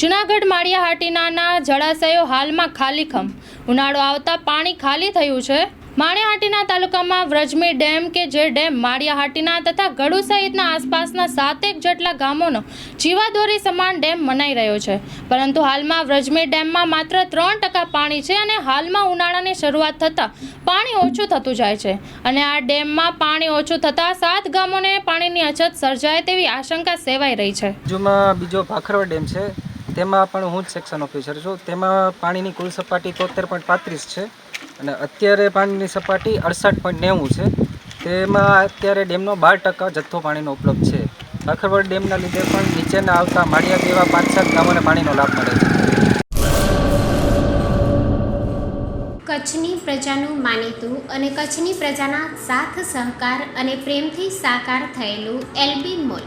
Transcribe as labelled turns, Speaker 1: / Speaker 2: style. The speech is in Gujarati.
Speaker 1: જૂનાગઢ માળિયાહાટીનાના જળાશયો હાલમાં ખાલીખમ ઉનાળો આવતા પાણી ખાલી થયું છે. માળિયાહાટીના તાલુકામાં વ્રજમી ડેમ કે જે ડેમ માળિયાહાટીના તથા ગળુ સહિતના આસપાસના સાતેક જેટલા ગામોનો જીવાદોરી સમાન ડેમ મનાઈ રહ્યો છે. પરંતુ હાલમાં વ્રજમી ડેમમાં માત્ર ત્રણ ટકા પાણી છે અને હાલમાં ઉનાળાની શરૂઆત થતાં પાણી ઓછું થતું જાય છે. અને આ ડેમમાં પાણી ઓછું થતાં સાત ગામોને પાણીની અછત સર્જાય તેવી આશંકા સેવાઈ રહી છે.
Speaker 2: બીજો ભાખરવા ડેમ છે. તેમાં પણ હું જ સેક્શન ઓફિસર છું. તેમાં પાણીની કુલ સપાટી તોતેર પોઈન્ટ પાંત્રીસ છે અને અત્યારે પાણીની સપાટી અડસઠ પોઈન્ટ નેવું છે. તેમાં અત્યારે ડેમનો બાર ટકા જથ્થો પાણીનો ઉપલબ્ધ છે. ભાખરવડ ડેમના લીધે પણ નીચેના આવતા માળિયા જેવા પાંચ સાત ગામોને પાણીનો લાભ મળે છે.
Speaker 3: કચ્છની પ્રજાનું માનીતું અને કચ્છની પ્રજાના સાથ સહકાર અને પ્રેમથી સાકાર થયેલું એલબી મોલ.